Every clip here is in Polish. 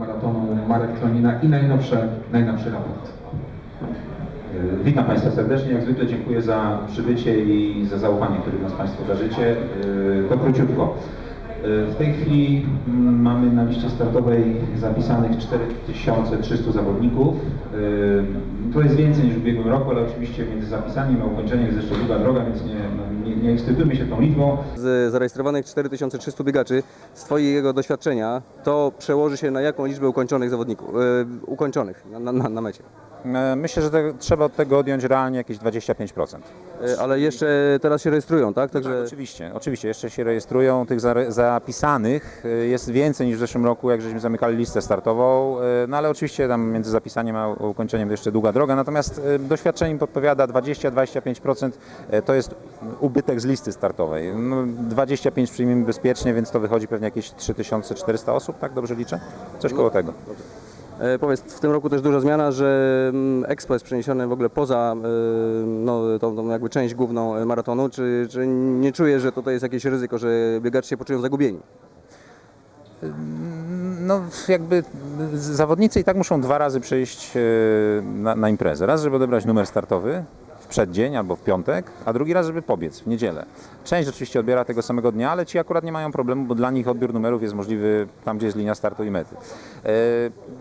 Maratonu Marek Klonina i najnowsze, najnowszy raport. E, Witam Państwa serdecznie. Jak zwykle dziękuję za przybycie i za zaufanie, które nas Państwo darzycie. E, To króciutko. E, W tej chwili mm, mamy na liście startowej zapisanych 4300 zawodników. E, To jest więcej niż w ubiegłym roku, ale oczywiście między zapisaniem a ukończeniem jest jeszcze długa droga, więc nie, no, nie, nie ekscytujmy się tą liczbą. Z zarejestrowanych 4300 biegaczy, z Twojego doświadczenia, to przełoży się na jaką liczbę ukończonych zawodników, e, ukończonych na, na, na mecie? E, Myślę, że te, trzeba od tego odjąć realnie jakieś 25%. E, ale jeszcze teraz się rejestrują, tak? Także Tak, oczywiście, oczywiście, jeszcze się rejestrują. Tych zapisanych e, jest więcej niż w zeszłym roku, jak żeśmy zamykali listę startową, no ale oczywiście tam między zapisaniem a ukończeniem to jeszcze długa droga, natomiast doświadczenie mi podpowiada 20-25% e, to jest ubytek z listy startowej. No, 25 przyjmijmy bezpiecznie, więc to wychodzi pewnie jakieś 3400 osób, tak dobrze liczę? Coś koło tego. E, powiedz, w tym roku też duża zmiana, że mm, Expo jest przeniesione w ogóle poza e, no, tą, tą jakby część główną e, maratonu. Czy, czy nie czujesz, że tutaj jest jakieś ryzyko, że biegacze się poczują zagubieni? No jakby zawodnicy i tak muszą dwa razy przyjść na, na imprezę. Raz, żeby odebrać numer startowy przeddzień albo w piątek, a drugi raz, żeby pobiec w niedzielę. Część oczywiście odbiera tego samego dnia, ale ci akurat nie mają problemu, bo dla nich odbiór numerów jest możliwy tam, gdzie jest linia startu i mety. E,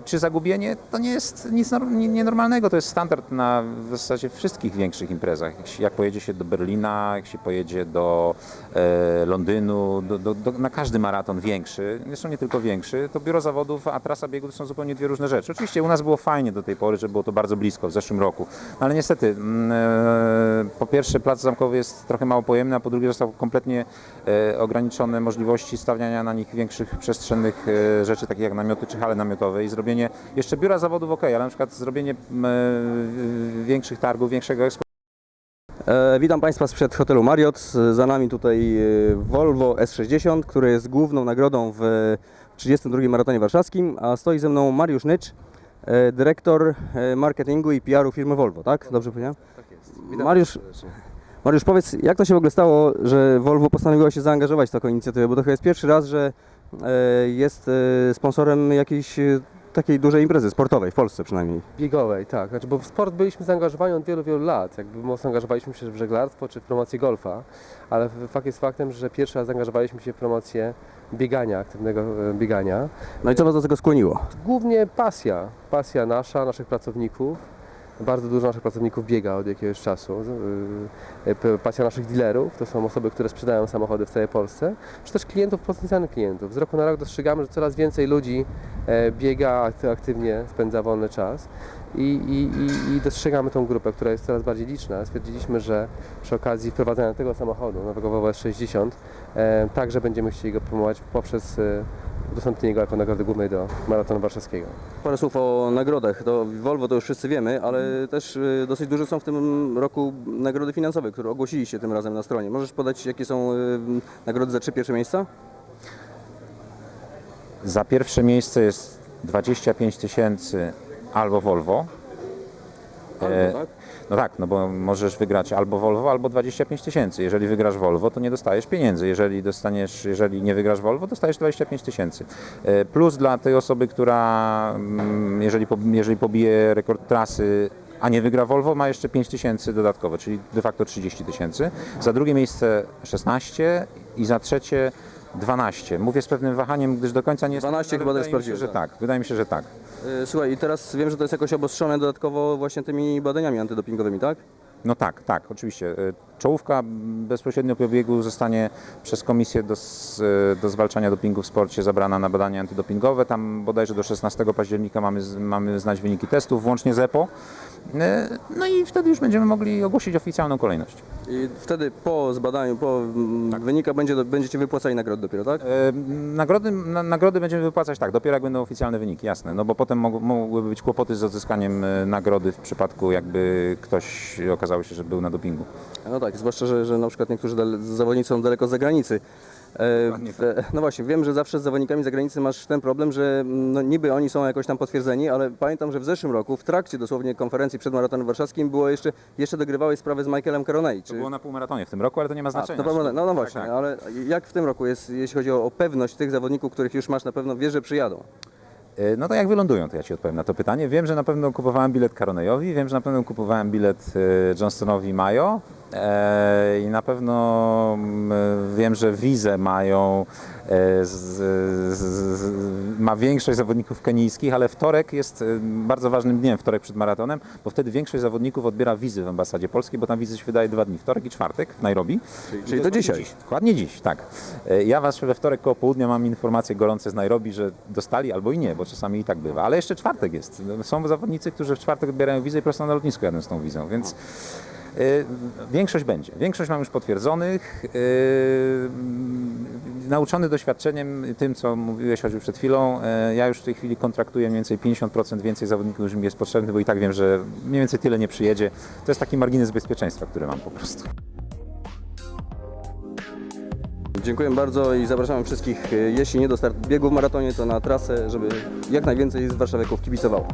Czy zagubienie? To nie jest nic nor- nie- nienormalnego, to jest standard na w zasadzie wszystkich większych imprezach. Jak, jak pojedzie się do Berlina, jak się pojedzie do e, Londynu, do, do, do, na każdy maraton większy, zresztą nie tylko większy, to biuro zawodów, a trasa biegu to są zupełnie dwie różne rzeczy. Oczywiście u nas było fajnie do tej pory, że było to bardzo blisko w zeszłym roku, no ale niestety mm, e, po pierwsze plac zamkowy jest trochę mało pojemny, a po drugie został kompletnie e, ograniczone możliwości stawiania na nich większych przestrzennych e, rzeczy, takich jak namioty czy hale namiotowe i zrobienie jeszcze biura zawodów ok, ale na przykład zrobienie e, większych targów, większego ekspo E, witam Państwa sprzed hotelu Marriott. Za nami tutaj e, Volvo S60, które jest główną nagrodą w 32 maratonie warszawskim, a stoi ze mną Mariusz Nycz, e, dyrektor e, marketingu i PR-u firmy Volvo, tak? Dobrze powiedziałem? Jest. Mariusz, Mariusz, powiedz, jak to się w ogóle stało, że Volvo postanowiło się zaangażować w taką inicjatywę? Bo to chyba jest pierwszy raz, że e, jest e, sponsorem jakiejś e, takiej dużej imprezy sportowej, w Polsce przynajmniej. Biegowej, tak. Znaczy, bo w sport byliśmy zaangażowani od wielu, wielu lat. Jakby mocno angażowaliśmy się w żeglarstwo czy w promocję golfa, ale fakt jest faktem, że pierwszy raz zaangażowaliśmy się w promocję biegania, aktywnego e, biegania. No i co Was do tego skłoniło? Głównie pasja, pasja nasza, naszych pracowników. Bardzo dużo naszych pracowników biega od jakiegoś czasu. P- Pasja naszych dealerów, to są osoby, które sprzedają samochody w całej Polsce, czy też klientów, potencjalnych klientów. Z roku na rok dostrzegamy, że coraz więcej ludzi e, biega, akty- aktywnie spędza wolny czas i, i, i, dostrzegamy tą grupę, która jest coraz bardziej liczna. Stwierdziliśmy, że przy okazji wprowadzania tego samochodu, nowego Volvo S60, e, także będziemy chcieli go promować poprzez e, udostępnienie go jako nagrody głównej do maratonu warszawskiego. Parę słów o nagrodach. To Volvo to już wszyscy wiemy, ale też y, dosyć duże są w tym roku nagrody finansowe, które ogłosiliście tym razem na stronie. Możesz podać, jakie są y, nagrody za trzy pierwsze miejsca? Za pierwsze miejsce jest 25 tysięcy albo Volvo. E, tak? No tak, no bo możesz wygrać albo Volvo, albo 25 tysięcy. Jeżeli wygrasz Volvo, to nie dostajesz pieniędzy. Jeżeli dostaniesz, jeżeli nie wygrasz Volvo, dostajesz 25 tysięcy. E, Plus dla tej osoby, która mm, jeżeli, jeżeli pobije rekord trasy, a nie wygra Volvo, ma jeszcze 5 tysięcy dodatkowo, czyli de facto 30 tysięcy. Za drugie miejsce 16 i za trzecie 12. Mówię z pewnym wahaniem, gdyż do końca nie... 12 ale chyba też sprawdziłem, że tak. tak. Wydaje mi się, że tak. Y, Słuchaj, i teraz wiem, że to jest jakoś obostrzone dodatkowo właśnie tymi badaniami antydopingowymi, tak? No tak, tak, oczywiście. Czołówka bezpośrednio po biegu zostanie przez Komisję do, y, do Zwalczania Dopingu w Sporcie zabrana na badania antydopingowe. Tam bodajże do 16 października mamy, mamy znać wyniki testów, włącznie z EPO. Y, No i wtedy już będziemy mogli ogłosić oficjalną kolejność. I wtedy po zbadaniu, po mm, wynika będzie, będziecie wypłacali nagrody dopiero, tak? Y, Nagrody, na, nagrody będziemy wypłacać tak, dopiero jak będą oficjalne wyniki, jasne. No bo potem mog, mogłyby być kłopoty z odzyskaniem nagrody w przypadku jakby ktoś okazało się, że był na dopingu. No tak, zwłaszcza, że, że na przykład niektórzy zawodnicy są daleko z zagranicy. E, w- no właśnie, wiem, że zawsze z zawodnikami z zagranicy masz ten problem, że mm, no, niby oni są jakoś tam potwierdzeni, ale pamiętam, że w zeszłym roku, w trakcie dosłownie konferencji przed maratonem warszawskim, było jeszcze, jeszcze dogrywałeś sprawę z Michaelem Caronei. To było na półmaratonie w tym roku, ale to nie ma A, znaczenia. to prawda, no, no Tak, właśnie, tak. ale jak w tym roku jest, jeśli chodzi o, o pewność tych zawodników, których już masz na pewno, wiesz, że przyjadą? E, No to jak wylądują, to ja Ci odpowiem na to pytanie. Wiem, że na pewno kupowałem bilet Caronejowi, wiem, że na pewno kupowałem bilet e, Johnstonowi Mayo e, i na pewno mm, wiem, że wizę mają, e, z, z, z, ma większość zawodników kenijskich, ale wtorek jest e, bardzo ważnym dniem, wtorek przed maratonem, bo wtedy większość zawodników odbiera wizy w ambasadzie polskiej, bo tam wizy się wydaje dwa dni, wtorek i czwartek w Nairobi. czyli I to dzisiaj. Dziś, dokładnie dziś, tak. E, Ja Was we wtorek koło południa mam informacje gorące z Nairobi, że dostali albo i nie, bo czasami i tak bywa. Ale jeszcze czwartek jest. Są zawodnicy, którzy w czwartek odbierają wizę i prosto na lotnisku jadą z tą wizą, więc e, większość będzie. Większość mam już potwierdzonych. E, nauczony doświadczeniem tym, co mówiłeś choćby przed chwilą, e, ja już w tej chwili kontraktuję mniej więcej 50% więcej zawodników, niż mi jest potrzebny, bo i tak wiem, że mniej więcej tyle nie przyjedzie. To jest taki margines bezpieczeństwa, który mam po prostu. Dziękuję bardzo i zapraszamy wszystkich, jeśli nie do start biegu w maratonie, to na trasę, żeby jak najwięcej z warszawiaków kibicowało.